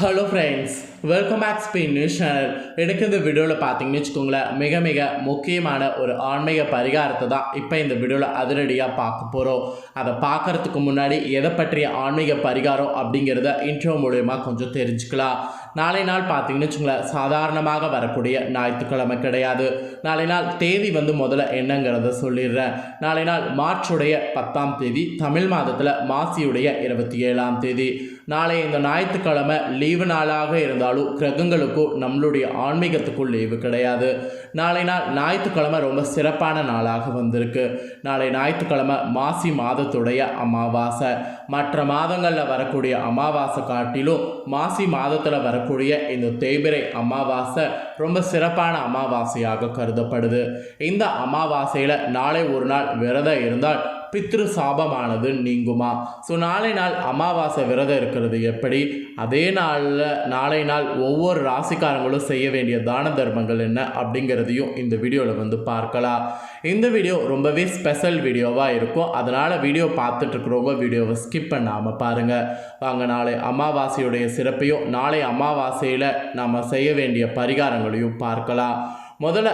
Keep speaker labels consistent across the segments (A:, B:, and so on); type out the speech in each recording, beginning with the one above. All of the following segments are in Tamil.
A: Hello friends welcome back Spain news channel எனக்கு இந்த வீடியோவில் பார்த்தீங்கன்னு வச்சுக்கோங்களேன் மிக மிக முக்கியமான ஒரு ஆன்மீக பரிகாரத்தை தான் இப்போ இந்த வீடியோவில் அதிரடியாக பார்க்க போகிறோம் அதை பார்க்கறதுக்கு முன்னாடி எதை பற்றிய ஆன்மீக பரிகாரம் அப்படிங்கிறத இன்ட்ரோ மூலயமா கொஞ்சம் தெரிஞ்சுக்கலாம். நாளை நாள் பார்த்தீங்கன்னு வச்சுங்களேன் சாதாரணமாக வரக்கூடிய ஞாயிற்றுக்கிழமை கிடையாது. நாளை நாள் தேதி வந்து முதல்ல என்னங்கிறத சொல்லிடுறேன். நாளை நாள் மார்ச்சுடைய பத்தாம் தேதி தமிழ் மாதத்தில் மாசியுடைய இருபத்தி ஏழாம் தேதி. நாளை இந்த ஞாயிற்றுக்கிழமை லீவு நாளாக இருந்தாலும் கிரகங்களுக்கும் நம்மளுடைய ஆன்மீகத்துக்கும் லீவு கிடையாது. நாளை நாள் ஞாயிற்றுக்கிழமை ரொம்ப சிறப்பான நாளாக வந்திருக்கு. நாளை ஞாயிற்றுக்கிழமை மாசி மாதத்துடைய அமாவாசை. மற்ற மாதங்களில் வரக்கூடிய அமாவாசை காட்டிலும் மாசி மாதத்தில் வரக்கூடிய இந்த தேய்பிரை அமாவாசை ரொம்ப சிறப்பான அமாவாசையாக கருதப்படுது. இந்த அமாவாசையில் நாளை ஒரு நாள் விரதம் இருந்தால் பித்ரு சாபமானது நீங்குமா? ஸோ நாளை நாள் அமாவாசை விரதம் இருக்கிறது எப்படி? அதே நாளில் நாளை நாள் ஒவ்வொரு ராசிக்காரங்களும் செய்ய வேண்டிய தான தர்மங்கள் என்ன அப்படிங்கிறதையும் இந்த வீடியோவில் வந்து பார்க்கலாம். இந்த வீடியோ ரொம்பவே ஸ்பெஷல் வீடியோவாக இருக்கும். அதனால் வீடியோ பார்த்துட்ருக்குறவங்க வீடியோவை ஸ்கிப் பண்ணாமல் பாருங்கள் வாங்க நாளை அமாவாசையுடைய சிறப்பையும் நாளை அமாவாசையில் நாம் செய்ய வேண்டிய பரிகாரங்களையும் பார்க்கலாம். முதல்ல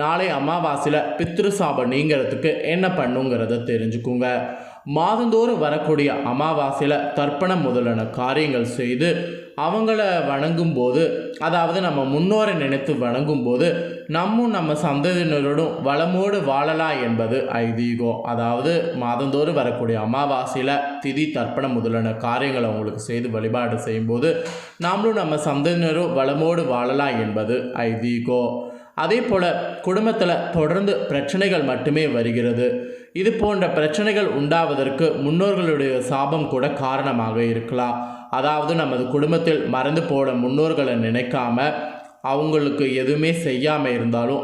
A: நாளை அமாவாசையில் பித்ரு சாபம் நீங்கிறதுக்கு என்ன பண்ணுங்கிறத தெரிஞ்சுக்குங்க. மாதந்தோறும் வரக்கூடிய அமாவாசையில் தர்ப்பணம் முதலான காரியங்கள் செய்து அவங்கள வணங்கும் போது அதாவது நம்ம முன்னோரை நினைத்து வணங்கும் போது நம்மும் நம்ம சந்ததியினரோடும் வளமோடு வாழலாம் என்பது ஐதீகம். அதாவது மாதந்தோறும் வரக்கூடிய அமாவாசையில் திதி தர்ப்பணம் முதலான காரியங்களை அவங்களுக்கு செய்து வழிபாடு செய்யும்போது நம்மளும் நம்ம சந்ததியினரும் வளமோடு வாழலாம் என்பது ஐதீகம். அதே போல் குடும்பத்தில் தொடர்ந்து பிரச்சனைகள் மட்டுமே வருகிறது. இது போன்ற பிரச்சனைகள் உண்டாவதற்கு முன்னோர்களுடைய சாபம் கூட காரணமாக இருக்கலாம். அதாவது நமது குடும்பத்தில் மறந்து போன முன்னோர்களை நினைக்காம அவங்களுக்கு எதுவுமே செய்யாமல் இருந்தாலும்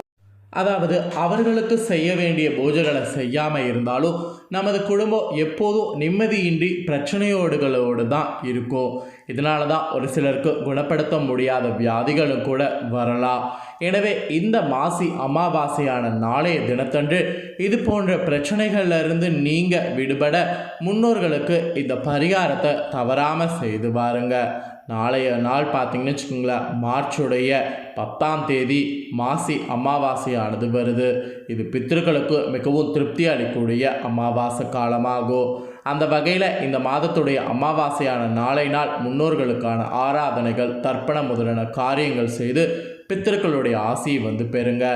A: அதாவது அவர்களுக்கு செய்ய வேண்டிய பூஜைகளை செய்யாமல் இருந்தாலும் நமது குடும்பம் எப்போதும் நிம்மதியின்றி பிரச்சனையோடுகளோடு தான் இருக்கும். இதனால தான் ஒரு சிலருக்கு குணப்படுத்த முடியாத வியாதிகளும் கூட வரலாம். எனவே இந்த மாசி அமாவாசையான நாளைய தினத்தன்று இது போன்ற பிரச்சனைகள்லேருந்து நீங்கள் விடுபட முன்னோர்களுக்கு இந்த பரிகாரத்தை தவறாமல் செய்து பாருங்கள் நாளைய நாள் பார்த்தீங்கன்னு வச்சுக்கோங்களேன் மார்ச்சுடைய பத்தாம் தேதி மாசி அமாவாசையானது வருது. இது பித்திருக்களுக்கு மிகவும் திருப்தி அளிக்கக்கூடிய அமாவாசை காலமாகும். அந்த வகையில் இந்த மாதத்துடைய அமாவாசையான நாளை நாள் முன்னோர்களுக்கான ஆராதனைகள் தர்ப்பணம் முதலான காரியங்கள் செய்து பித்தர்களுடைய ஆசியை வந்து பெறுங்க.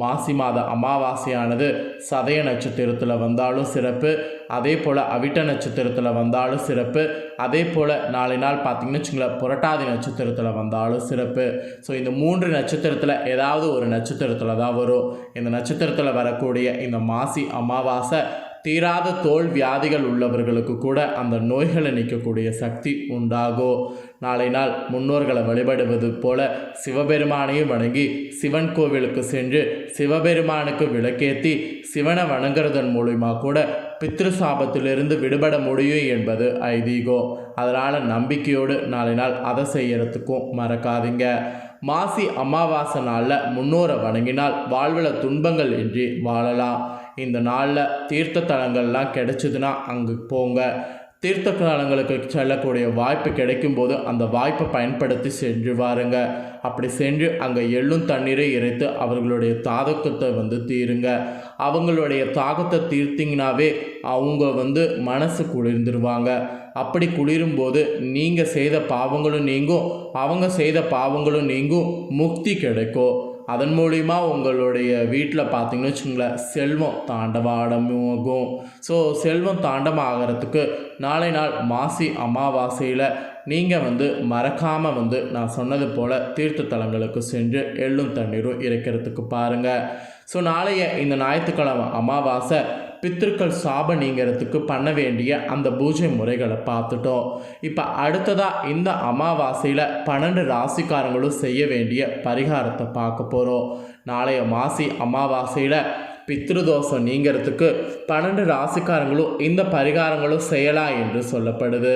A: மாசி மாத அமாவாசையானது சதய நட்சத்திரத்தில் வந்தாலும் சிறப்பு. அதே போல் அவிட்ட நட்சத்திரத்தில் வந்தாலும் சிறப்பு. அதே போல் நாளை நாள் பார்த்திங்கன்னு வச்சுங்களேன் புரட்டாதி நட்சத்திரத்தில் வந்தாலும் சிறப்பு. ஸோ இந்த மூன்று நட்சத்திரத்தில் ஏதாவது ஒரு நட்சத்திரத்தில் தான் வரும். இந்த நட்சத்திரத்தில் வரக்கூடிய இந்த மாசி அமாவாசை தீராத தோல் வியாதிகள் உள்ளவர்களுக்கு கூட அந்த நோய்களை நீக்கக்கூடிய சக்தி உண்டாகும் நாளை நாள் முன்னோர்களை வழிபடுவது போல சிவபெருமானையும் வணங்கி சிவன் கோவிலுக்கு சென்று சிவபெருமானுக்கு விளக்கேற்றி சிவனை வணங்குறதன் மூலிமா கூட பித்ரு சாபத்திலிருந்து விடுபட முடியும் என்பது ஐதீகம் அதனால் நம்பிக்கையோடு நாளை நாள் அதை செய்யறதுக்கும் மறக்காதீங்க. மாசி அமாவாசை நாளில் முன்னோரை வணங்கினால் வாழ்வில் துன்பங்கள் இன்றி வாழலாம். இந்த நாளில் தீர்த்த தலங்கள்லாம் கிடைச்சிதுன்னா அங்கே போங்க. தீர்த்த தலங்களுக்கு செல்லக்கூடிய வாய்ப்பு கிடைக்கும்போது அந்த வாய்ப்பை பயன்படுத்தி சென்று வாருங்க. அப்படி சென்று அங்கே எள்ளும் தண்ணீரை இறைத்து அவர்களுடைய தாகத்தை வந்து தீருங்க. அவங்களுடைய தாகத்தை தீர்த்திங்கனாவே அவங்க வந்து மனசு குளிர்ந்துருவாங்க. அப்படி குளிரும்போது நீங்கள் செய்த பாவங்களும் நீங்கும். அவங்க செய்த பாவங்களும் நீங்கும். முக்தி கிடைக்கும். அதன் மூலிமா உங்களுடைய வீட்டில் பார்த்தீங்கன்னு வச்சுங்களேன் செல்வம் தாண்டவாடமாகும் ஸோ செல்வம் தாண்டமாகறதுக்கு நாளை நாள் மாசி அமாவாசையில் நீங்கள் வந்து மறக்காமல் வந்து நான் சொன்னது போல் தீர்த்த தலங்களுக்கு சென்று எள்ளும் தண்ணீரும் இறைக்கிறதுக்கு பாருங்கள் ஸோ நாளைய இந்த ஞாயிற்றுக்கிழமை அமாவாசை பித்திருக்கள் சாபம் நீங்கிறதுக்கு பண்ண வேண்டிய அந்த பூஜை முறைகளை பார்த்துட்டோம். இப்போ அடுத்ததாக இந்த அமாவாசையில் பன்னெண்டு ராசிக்காரங்களும் செய்ய வேண்டிய பரிகாரத்தை பார்க்க போகிறோம் நாளைய மாசி அமாவாசையில் பித்ருதோஷம் நீங்கிறதுக்கு பன்னெண்டு ராசிக்காரங்களும் இந்த பரிகாரங்களும் செய்யலாம் என்று சொல்லப்படுது.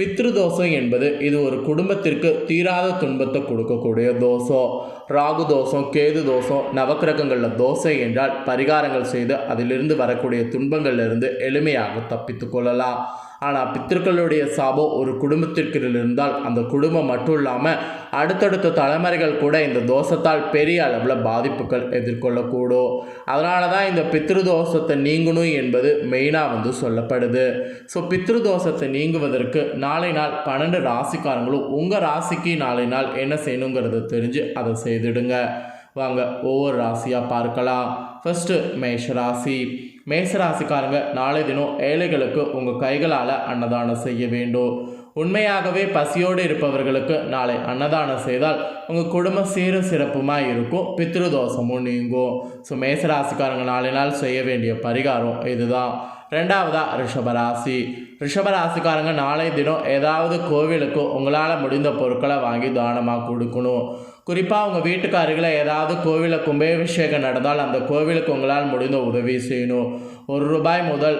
A: பித்ருதோஷம் என்பது இது ஒரு குடும்பத்திற்கு தீராத துன்பத்தை கொடுக்கக்கூடிய தோஷம். ராகு தோஷம் கேது தோஷம் நவக்கிரகங்களில் தோசை என்றால் பரிகாரங்கள் செய்து அதிலிருந்து வரக்கூடிய துன்பங்களிலிருந்து எளிமையாக தப்பித்து கொள்ளலாம். ஆனால் பித்திருக்களுடைய சாபம் ஒரு குடும்பத்திற்கு இருந்தால் அந்த குடும்பம் மட்டும் இல்லாமல் அடுத்தடுத்த தலைமுறைகள் கூட இந்த தோஷத்தால் பெரிய அளவில் பாதிப்புகள் எதிர்கொள்ளக்கூடும். அதனால தான் இந்த பித்ரு தோஷத்தை நீங்கணும் என்பது மெயினாக வந்து சொல்லப்படுது. ஸோ பித்ரு தோஷத்தை நீங்குவதற்கு நாளை நாள் பன்னெண்டு ராசிக்காரங்களும் உங்கள் ராசிக்கு நாளை நாள் என்ன செய்யணுங்கிறத தெரிஞ்சு அதை செய்துடுங்க. வாங்க ஒவ்வொரு ராசியாக பார்க்கலாம். ஃபஸ்ட்டு மேஷராசி. மேசராசிக்காரங்க ராசிக்காரங்க நாளை தினம் ஏழைகளுக்கு உங்கள் கைகளால் அன்னதானம் செய்ய வேண்டும். உண்மையாகவே பசியோடு இருப்பவர்களுக்கு நாளை அன்னதானம் செய்தால் உங்கள் குடும்பம் சீரும் சிறப்புமாக இருக்கும் பித்ருதோஷமும் நீங்கும். ஸோ மேசராசிக்காரங்க நாளை நாள் செய்ய வேண்டிய பரிகாரம் இதுதான். ரெண்டாவதாக ரிஷபராசி. ரிஷபராசிக்காரங்க நாளை தினம் ஏதாவது கோவிலுக்கு உங்களால் முடிந்த பொருட்களை வாங்கி தானமாக கொடுக்கணும். குறிப்பாக உங்கள் வீட்டுக்கு அருகில் ஏதாவது கோவிலில் கும்பாபிஷேகம் நடந்தால் அந்த கோவிலுக்கு உங்களால் முடிந்த உதவி செய்யணும். ஒரு ரூபாய் முதல்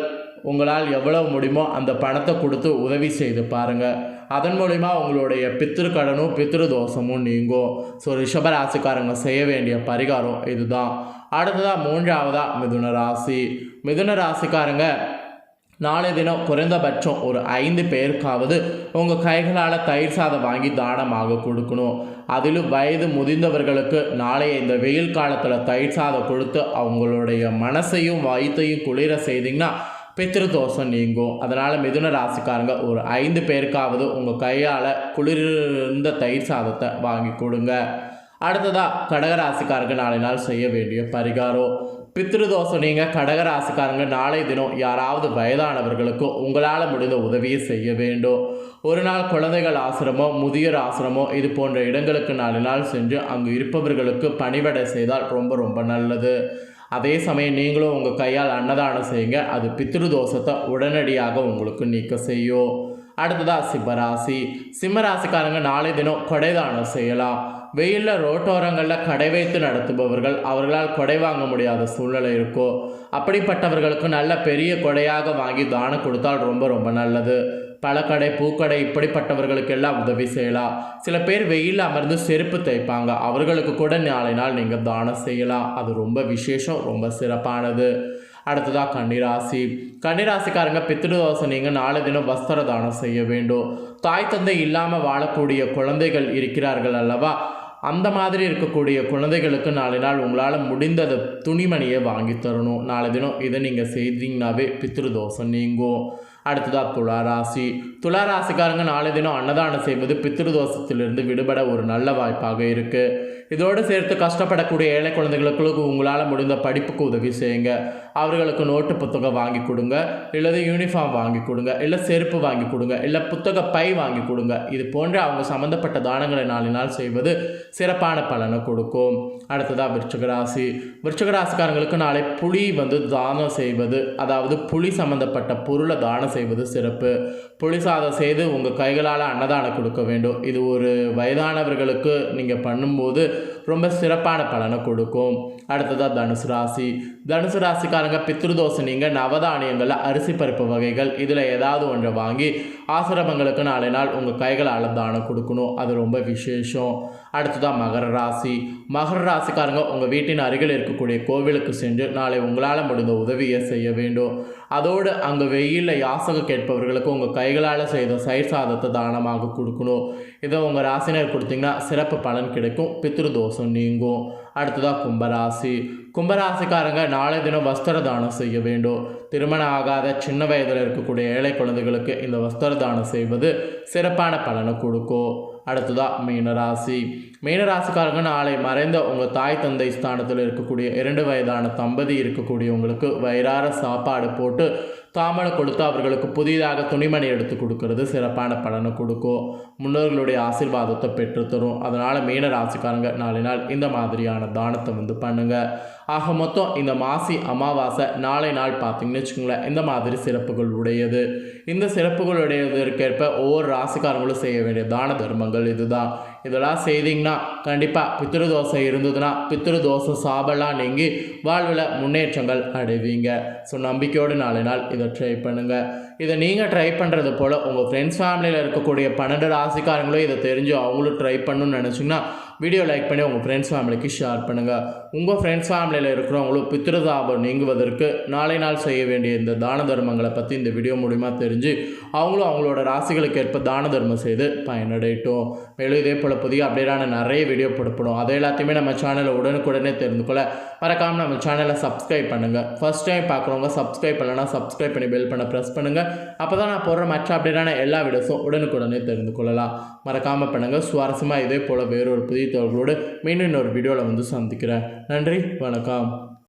A: உங்களால் எவ்வளவு முடியுமோ அந்த பணத்தை கொடுத்து உதவி செய்து பாருங்கள் அதன் மூலிமா உங்களுடைய பித்திரு கடனும் பித்திரு தோஷமும் நீங்கும். ஸோ ரிஷபராசிக்காரங்க செய்ய வேண்டிய பரிகாரம் இதுதான். அடுத்ததாக மூன்றாவதாக மிதுன ராசி மிதுன ராசிக்காரங்க நாளை தினம் குறைந்தபட்சம் ஒரு ஐந்து பேருக்காவது உங்கள் கைகளால் தயிர் சாதம் வாங்கி தானமாக கொடுக்கணும். அதிலும் வயது முதிர்ந்தவர்களுக்கு நாளைய இந்த வெயில் காலத்தில் தயிர் சாதம் கொடுத்து அவங்களுடைய மனசையும் வயிற்றையும் குளிர செய்தீங்கன்னா பித்திருதோஷம் நீங்கும். அதனால் மிதுன ராசிக்காரங்க ஒரு ஐந்து பேருக்காவது உங்கள் கையால் குளிர்ந்த தயிர் சாதத்தை வாங்கி கொடுங்க. அடுத்ததாக கடகராசிக்காரங்க நாளை நாள் செய்ய வேண்டிய பரிகாரம். பித்ருதோஷம் நீங்கள் கடகராசிக்காரங்க நாளை தினம் யாராவது வயதானவர்களுக்கும் உங்களால் முடிந்த உதவியை செய்ய வேண்டும். ஒரு நாள் குழந்தைகள் ஆசிரமோ முதியோர் ஆசிரமோ இது போன்ற இடங்களுக்கு நாலு நாள் சென்று அங்கு இருப்பவர்களுக்கு பணிவடை செய்தால் ரொம்ப ரொம்ப நல்லது. அதே சமயம் நீங்களும் உங்கள் கையால் அன்னதானம் செய்யுங்க. அது பித்ரு தோஷத்தை உடனடியாக உங்களுக்கு நீக்க செய்யும். அடுத்ததாக சிம்மராசி. சிம்மராசிக்காரங்க நாளை தினம் கொடைதானம் செய்யலாம். வெயிலில் ரோட்டோரங்களில் கடை வைத்து நடத்துபவர்கள் அவர்களால் கொடை வாங்க முடியாத சூழ்நிலை இருக்கோ? அப்படிப்பட்டவர்களுக்கு நல்ல பெரிய கொடையாக வாங்கி தானம் கொடுத்தால் ரொம்ப ரொம்ப நல்லது. பழக்கடை பூக்கடை இப்படிப்பட்டவர்களுக்கு எல்லாம் உதவி செய்யலாம் சில பேர் வெயிலில் அமர்ந்து செருப்பு தைப்பாங்க அவர்களுக்கு கூட நாளை நாள் நீங்கள் தானம் செய்யலாம் அது ரொம்ப விசேஷம் ரொம்ப சிறப்பானது. அடுத்ததாக கன்னிராசி. கன்னிராசிக்காரங்க பித்திருதோசை நீங்கள் நாலு தினம் வஸ்திர தானம் செய்ய வேண்டும். தாய் தந்தை இல்லாமல் வாழக்கூடிய குழந்தைகள் இருக்கிறார்கள் அல்லவா? அந்த மாதிரி இருக்கக்கூடிய குழந்தைகளுக்கு நாலு நாள் உங்களால் முடிந்ததை துணிமணியை வாங்கி தரணும். நாலு தினம் இதை நீங்கள் செய்தீங்கன்னாவே பித்திருதோஷம் நீங்கும். அடுத்ததாக துளாராசி. துளாராசிக்காரங்க நாளை தினம் அன்னதானம் செய்வது பித்திருதோஷத்திலிருந்து விடுபட ஒரு நல்ல வாய்ப்பாக இருக்குது இதோடு சேர்த்து கஷ்டப்படக்கூடிய ஏழை குழந்தைகளுக்கு உங்களால் முடிந்த படிப்புக்கு உதவி செய்யுங்க. அவர்களுக்கு நோட்டு புத்தகம் வாங்கி கொடுங்க. இல்லது யூனிஃபார்ம் வாங்கி கொடுங்க. இல்லை செருப்பு வாங்கி கொடுங்க. இல்லை புத்தக பை வாங்கி கொடுங்க. இது போன்ற அவங்க சம்மந்தப்பட்ட தானங்களை நாலு நாள் செய்வது சிறப்பான பலனை கொடுக்கும். அடுத்ததாக விருச்சகராசி விருச்சகராசிக்காரங்களுக்கு நாளை புளி வந்து தானம் செய்வது அதாவது புளி சம்மந்தப்பட்ட பொருளை தானம் செய்வது சிறப்பு. புளி சாதம் செய்து உங்கள் கைகளால் அன்னதானம் கொடுக்க வேண்டும். இது ஒரு வயதானவர்களுக்கு நீங்கள் பண்ணும்போது ரொம்ப சிறப்பான பலனை கொடுக்கும். அடுத்ததாக தனுசு ராசி. தனுசு ராசிக்காரங்க பித்ருதோஷம் நீங்கள் நவதானியங்களில் அரிசி பருப்பு வகைகள் இதில் ஏதாவது ஒன்றை வாங்கி ஆசிரமங்களுக்கு நாளை நாள் உங்கள் கைகளால் தானம் கொடுக்கணும். அது ரொம்ப விசேஷம். அடுத்ததாக மகர ராசி. மகர ராசிக்காரங்க உங்கள் வீட்டின் அருகில் இருக்கக்கூடிய கோவிலுக்கு சென்று நாளை உங்களால் முடிந்த உதவியை செய்ய வேண்டும். அதோடு அங்கே வெயிலில் யாசகம் கேட்பவர்களுக்கு உங்கள் கைகளால் செய்த சைர் சாதத்தை தானமாக கொடுக்கணும். இதை உங்கள் ராசினர் கொடுத்தீங்கன்னா சிறப்பு பலன் கிடைக்கும். பித்ருதோஷம் நீங்கும். அடுத்ததாக கும்பராசி. கும்பராசிக்காரங்க நாளை தினம் வஸ்திர தானம் செய்ய வேண்டும். திருமணம் ஆகாத சின்ன வயதில் இருக்கக்கூடிய ஏழை குழந்தைகளுக்கு இந்த வஸ்திர தானம் செய்வது சிறப்பான பலனை கொடுக்கும். அடுத்ததாக மீனராசி. மீனராசிக்காரங்க நாளை மறைந்த உங்கள் தாய் தந்தை ஸ்தானத்தில் இருக்கக்கூடிய இரண்டு வயதான தம்பதி இருக்கக்கூடியவங்களுக்கு வயிறார சாப்பாடு போட்டு தாமரை கொடுத்து அவர்களுக்கு புதிதாக துணிமணி எடுத்து கொடுக்கறது. சிறப்பான பலனை கொடுக்கும். முன்னோர்களுடைய ஆசிர்வாதத்தை பெற்றுத்தரும். அதனால் மீன ராசிக்காரங்க நாளை நாள் இந்த மாதிரியான தானத்தை வந்து பண்ணுங்கள் ஆக மொத்தம் இந்த மாசி அமாவாசை நாளை நாள் பார்த்தீங்கன்னு வச்சுக்கோங்களேன் இந்த மாதிரி சிறப்புகள் உடையது. இந்த சிறப்புகள் உடையதற்கேற்ப ஒவ்வொரு ராசிக்காரங்களும் செய்ய வேண்டிய தான தர்மங்கள் இதுதான். இதெல்லாம் செய்தீங்கன்னா கண்டிப்பாக பித்ருதோஷம் இருந்ததுன்னா பித்ருதோஷம் சாபெல்லாம் நீங்கி வாழ்வில் முன்னேற்றங்கள் அடைவீங்க. ஸோ நம்பிக்கையோடு நாளை நாள் இதை ட்ரை பண்ணுங்கள் இதை நீங்கள் ட்ரை பண்ணுறது போல் உங்கள் ஃப்ரெண்ட்ஸ் ஃபேமிலியில் இருக்கக்கூடிய பன்னெண்டு ராசிக்காரங்களும் இதை தெரிஞ்சு அவங்களும் ட்ரை பண்ணணும்னு நினச்சிங்கன்னா வீடியோ லைக் பண்ணி உங்கள் ஃப்ரெண்ட்ஸ் ஃபேமிலிக்கு ஷேர் பண்ணுங்கள் உங்கள் ஃப்ரெண்ட்ஸ் ஃபேமிலியில் இருக்கிறவங்களும் பித்திருதாபம் நீங்குவதற்கு நாளை நாள் செய்ய வேண்டிய இந்த தான தர்மங்களை பற்றி இந்த வீடியோ மூலிமா தெரிஞ்சு அவங்களும் அவங்களோட ராசிகளுக்கு ஏற்ப தான தர்மம் செய்து பயனடையட்டும். மேலும் இதே போல் புதிய அப்டேட்டான நிறைய வீடியோ போடப்படும். அதை எல்லாத்தையுமே நம்ம சேனலில் உடனுக்குடனே தெரிந்து கொள்ள மறக்காமல் நம்ம சேனலை சப்ஸ்கிரைப் பண்ணுங்கள் ஃபர்ஸ்ட் டைம் பார்க்குறவங்க சப்ஸ்கிரைப் பண்ணலன்னா சப்ஸ்கிரைப் பண்ணி பெல் பண்ண ப்ரெஸ் பண்ணுங்கள் அப்போ தான் நான் போடுற மற்ற அப்டேட்டான எல்லா வீடியோஸும் உடனுக்குடனே தெரிந்து கொள்ளலாம். மறக்காமல் பண்ணுங்கள் சுவாரஸ்யமாக இதே போல் வேறொரு புதிய செய்தித்தாள்களோடு மீண்டும் இன்னொரு வீடியோவில் வந்து சந்திக்கிறேன். நன்றி வணக்கம்.